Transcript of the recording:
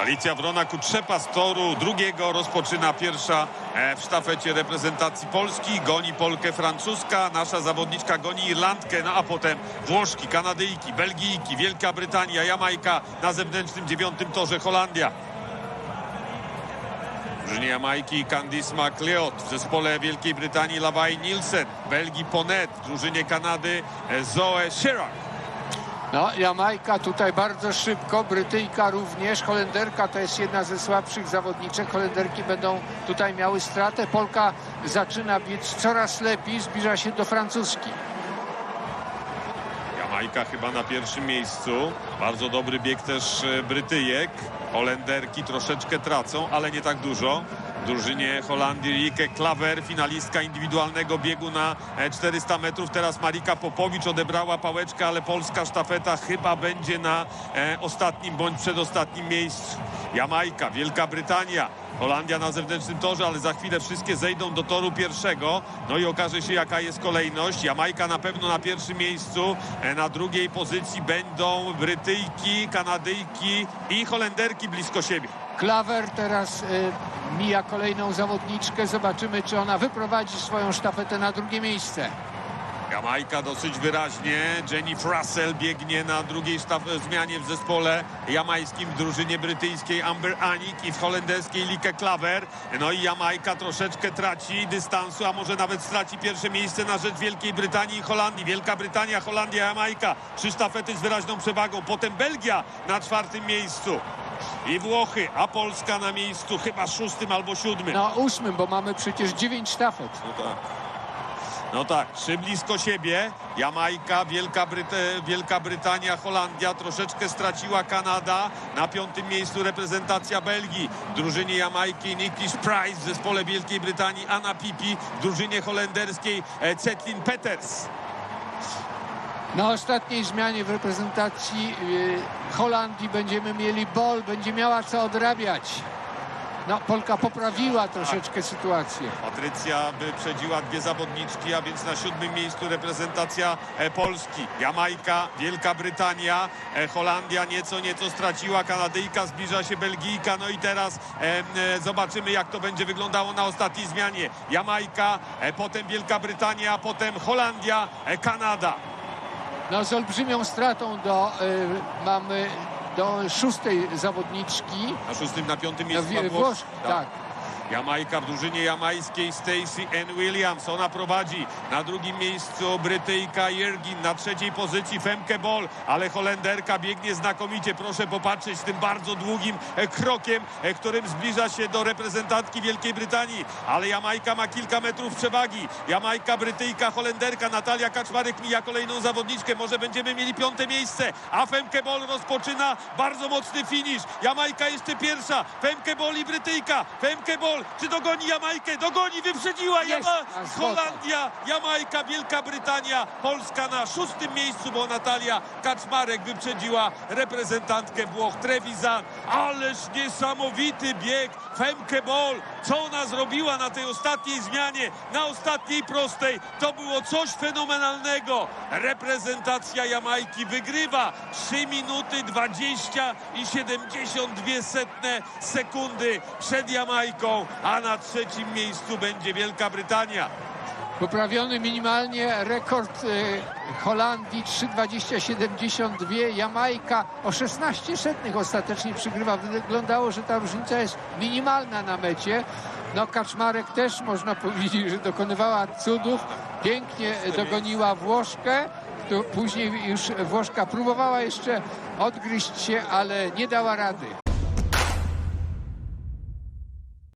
Alicja Wrona Kutrzepa z toru drugiego rozpoczyna pierwsza e, w sztafecie reprezentacji Polski. Goni Polkę francuska, nasza zawodniczka goni Irlandkę, no a potem Włoszki, Kanadyjki, Belgijki, Wielka Brytania, Jamajka na zewnętrznym dziewiątym torze Holandia. Drużynie Jamajki Candice McLeod, w zespole Wielkiej Brytanii Lawai Nielsen, Belgii Ponet, drużynie Kanady e, Zoe Chirac. No, Jamajka tutaj bardzo szybko, Brytyjka również, Holenderka to jest jedna ze słabszych zawodniczek. Holenderki będą tutaj miały stratę. Polka zaczyna biec coraz lepiej, zbliża się do francuski. Jamajka chyba na pierwszym miejscu. Bardzo dobry bieg też e, Brytyjek. Holenderki troszeczkę tracą, ale nie tak dużo. Drużynie Holandii Rike Klaver, finalistka indywidualnego biegu na e, 400 metrów. Teraz Marika Popowicz odebrała pałeczkę, ale polska sztafeta chyba będzie na e, ostatnim bądź przedostatnim miejscu. Jamajka, Wielka Brytania, Holandia na zewnętrznym torze, ale za chwilę wszystkie zejdą do toru pierwszego. No i okaże się jaka jest kolejność. Jamajka na pewno na pierwszym miejscu. E, Na drugiej pozycji będą Brytyjki, Kanadyjki i Holenderki blisko siebie. Klawer teraz y, mija kolejną zawodniczkę. Zobaczymy, czy ona wyprowadzi swoją sztafetę na drugie miejsce. Jamajka dosyć wyraźnie. Jenny Russell biegnie na drugiej zmianie w zespole jamańskim w drużynie brytyjskiej Amber Anik i w holenderskiej Like Klaver. No i Jamajka troszeczkę traci dystansu, a może nawet straci pierwsze miejsce na rzecz Wielkiej Brytanii i Holandii. Wielka Brytania, Holandia, Jamajka. Trzy sztafety z wyraźną przewagą. Potem Belgia na czwartym miejscu. I Włochy, a Polska na miejscu chyba szóstym albo siódmym. Na ósmym, bo mamy przecież dziewięć sztafet. No tak. No tak, trzy blisko siebie. Jamajka, Wielka, Bryte, Wielka Brytania, Holandia. Troszeczkę straciła Kanada. Na piątym miejscu reprezentacja Belgii. W drużynie Jamajki Nikish Price. W zespole Wielkiej Brytanii Anna Pipi. W drużynie holenderskiej e, Cetlin Peters. Na ostatniej zmianie w reprezentacji y, Holandii będziemy mieli Bol, będzie miała co odrabiać. No, Polka poprawiła troszeczkę sytuację. Patrycja wyprzedziła dwie zawodniczki, a więc na siódmym miejscu reprezentacja e, Polski. Jamajka, Wielka Brytania, e, Holandia nieco, nieco straciła. Kanadyjka zbliża się Belgijka. No i teraz e, e, zobaczymy, jak to będzie wyglądało na ostatniej zmianie. Jamajka, e, potem Wielka Brytania, potem Holandia, e, Kanada. No, z olbrzymią stratą do, y, mamy do szóstej zawodniczki. Na szóstym, na piątym No, miejscu. ma Włosz, Włoch. tak. Jamajka w drużynie jamańskiej Stacey N. Williams. Ona prowadzi. Na drugim miejscu Brytyjka Jergin. Na trzeciej pozycji Femke Bol. Ale Holenderka biegnie znakomicie. Proszę popatrzeć tym bardzo długim e, krokiem, e, którym zbliża się do reprezentantki Wielkiej Brytanii. Ale Jamajka ma kilka metrów przewagi. Jamajka, Brytyjka, Holenderka. Natalia Kaczmarek mija kolejną zawodniczkę. Może będziemy mieli piąte miejsce. A Femke Bol rozpoczyna bardzo mocny finisz. Jamajka jeszcze pierwsza. Femke Bol i Brytyjka. Femke Bol. Czy dogoni Jamajkę? Dogoni, wyprzedziła Jama. Holandia, Jamajka, Wielka Brytania, Polska na szóstym miejscu, bo Natalia Kaczmarek wyprzedziła reprezentantkę Włoch Trevisan. Ależ niesamowity bieg Femke Bol. Co ona zrobiła na tej ostatniej zmianie, na ostatniej prostej? To było coś fenomenalnego. Reprezentacja Jamajki wygrywa 3 minuty 20 i 72 setne sekundy przed Jamajką, a na trzecim miejscu będzie Wielka Brytania. Poprawiony minimalnie rekord y, Holandii 3,20,72. Jamajka o 16 setnych ostatecznie przygrywa. Wyglądało, że ta różnica jest minimalna na mecie. No Kaczmarek też można powiedzieć, że dokonywała cudów. Pięknie dogoniła Włoszkę. Później już Włoszka próbowała jeszcze odgryźć się, ale nie dała rady.